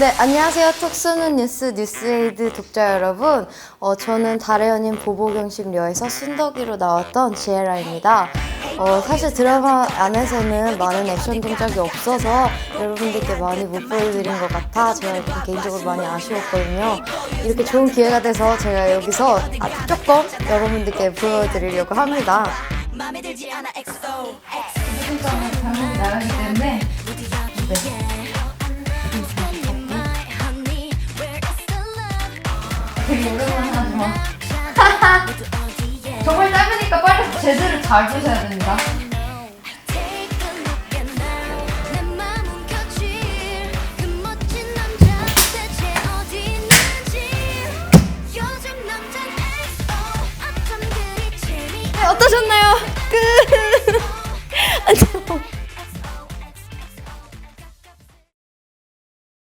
네, 안녕하세요. 톡 쏘는 뉴스 뉴스에이드 독자 여러분. 어, 저는 달의 연인 보보경심녀에서 순덕이로 나왔던 지에라입니다. 어, 사실 드라마 안에서는 많은 액션 동작이 없어서 여러분들께 많이 못 보여드린 것 같아 제가 좀 개인적으로 많이 아쉬웠거든요. 이렇게 좋은 기회가 돼서 제가 여기서 조금 여러분들께 보여드리려고 합니다. 되게 오랜만에 하지만 정말 짧으니까 빨리 제대로 잘 보셔야 됩니다 네, 어떠셨나요? 끝!